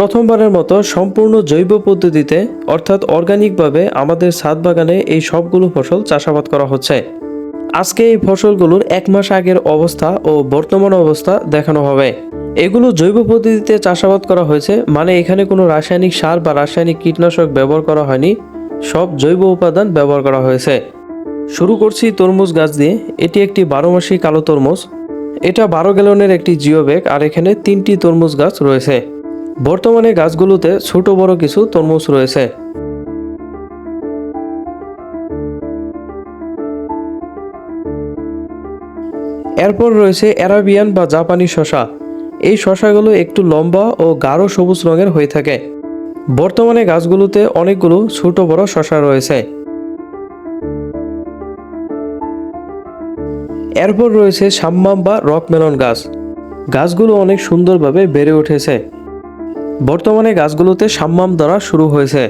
প্রথমবারের মতো সম্পূর্ণ জৈব পদ্ধতিতে, অর্থাৎ অর্গানিকভাবে আমাদের ছাদ বাগানে এই সবগুলো ফসল চাষাবাদ করা হচ্ছে। আজকে এই ফসলগুলোর এক মাস আগের অবস্থা ও বর্তমান অবস্থা দেখানো হবে। এগুলো জৈব পদ্ধতিতে চাষাবাদ করা হয়েছে মানে এখানে কোনো রাসায়নিক সার বা রাসায়নিক কীটনাশক ব্যবহার করা হয়নি, সব জৈব উপাদান ব্যবহার করা হয়েছে। শুরু করছি তরমুজ গাছ দিয়ে, এটি একটি বারো মাসি কালো তরমুজ। এটা বারো গ্যালনের একটি জিও ব্যাগ আর এখানে তিনটি তরমুজ গাছ রয়েছে। বর্তমানে গাছগুলোতে ছোট বড় কিছু তরমুজ রয়েছে। এরপর রয়েছে অ্যারাবিয়ান বা জাপানি শশা। এই শশাগুলো একটু লম্বা ও গাঢ় সবুজ রঙের হয়ে থাকে। বর্তমানে গাছগুলোতে অনেকগুলো ছোট বড় শশা রয়েছে। এরপর রয়েছে সাম্মাম বা রকমেলন গাছ। গাছগুলো অনেক সুন্দরভাবে বেড়ে উঠেছে। বর্তমানে গাছগুলোতে সাম্মাম ধরা শুরু হয়েছে।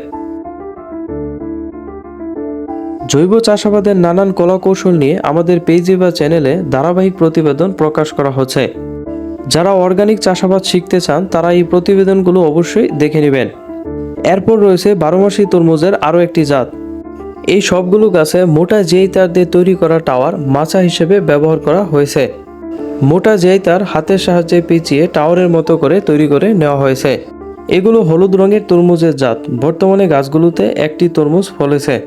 জৈব চাষাবাদের নানান কলাকৌশল নিয়ে আমাদের পেজে বা চ্যানেলে ধারাবাহিক প্রতিবেদন প্রকাশ করা হচ্ছে। যারা অর্গানিক চাষাবাদ শিখতে চান, তারা এই প্রতিবেদনগুলো অবশ্যই দেখে নেবেন। এরপর রয়েছে বারোমাসি তরমুজের আরও একটি জাত। এই সবগুলো গাছে মোটা যেই তার দিয়ে তৈরি করা টাওয়ার মাচা হিসেবে ব্যবহার করা হয়েছে। মোটা যেই তার হাতের সাহায্যে পেঁচিয়ে টাওয়ারের মতো করে তৈরি করে নেওয়া হয়েছে। এগুলো হলুদ রঙের তরমুজের জাত। বর্তমানে গাছগুলোতে একটি তরমুজ ফলেছে।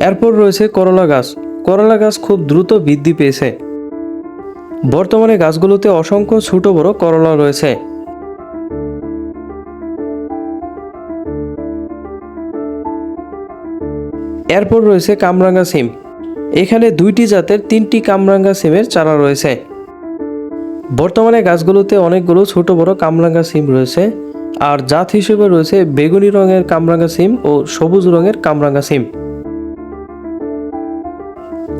এরপর রয়েছে করলা গাছ। করলা গাছ খুব দ্রুত বৃদ্ধি পেয়েছে। বর্তমানে গাছগুলোতে অসংখ্য ছোট বড় করলা রয়েছে। এরপর রয়েছে কামরাঙ্গা সিম। এখানে দুইটি জাতের তিনটি কামরাঙ্গা সিমের চারা রয়েছে। বর্তমানে গাছগুলোতে অনেকগুলো ছোট বড় কামরাঙ্গা সিম রয়েছে। আর জাত হিসেবে রয়েছে বেগুনি রঙের কামরাঙ্গা সিম ও সবুজ রঙের কামরাঙ্গা সিম।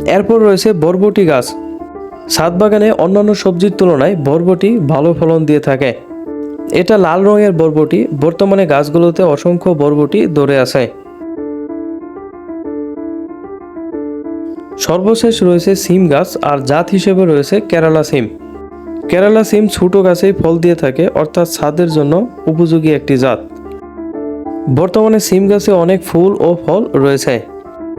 এরপর রয়েছে বরবটি গাছ। ছাদ বাগানে অন্যান্য সবজির তুলনায় বরবটি ভালো ফলন দিয়ে থাকে। এটা লাল রঙের বরবটি, বর্তমানে গাছগুলোতে অসংখ্য বরবটি ধরে আছে। সর্বশেষ রয়েছে সিম গাছ আর জাত হিসেবে রয়েছে কেরালা সিম। কেরালা সিম ছোট গাছেই ফল দিয়ে থাকে, অর্থাৎ স্বাদের জন্য উপযোগী একটি জাত। বর্তমানে সিম গাছে অনেক ফুল ও ফল রয়েছে।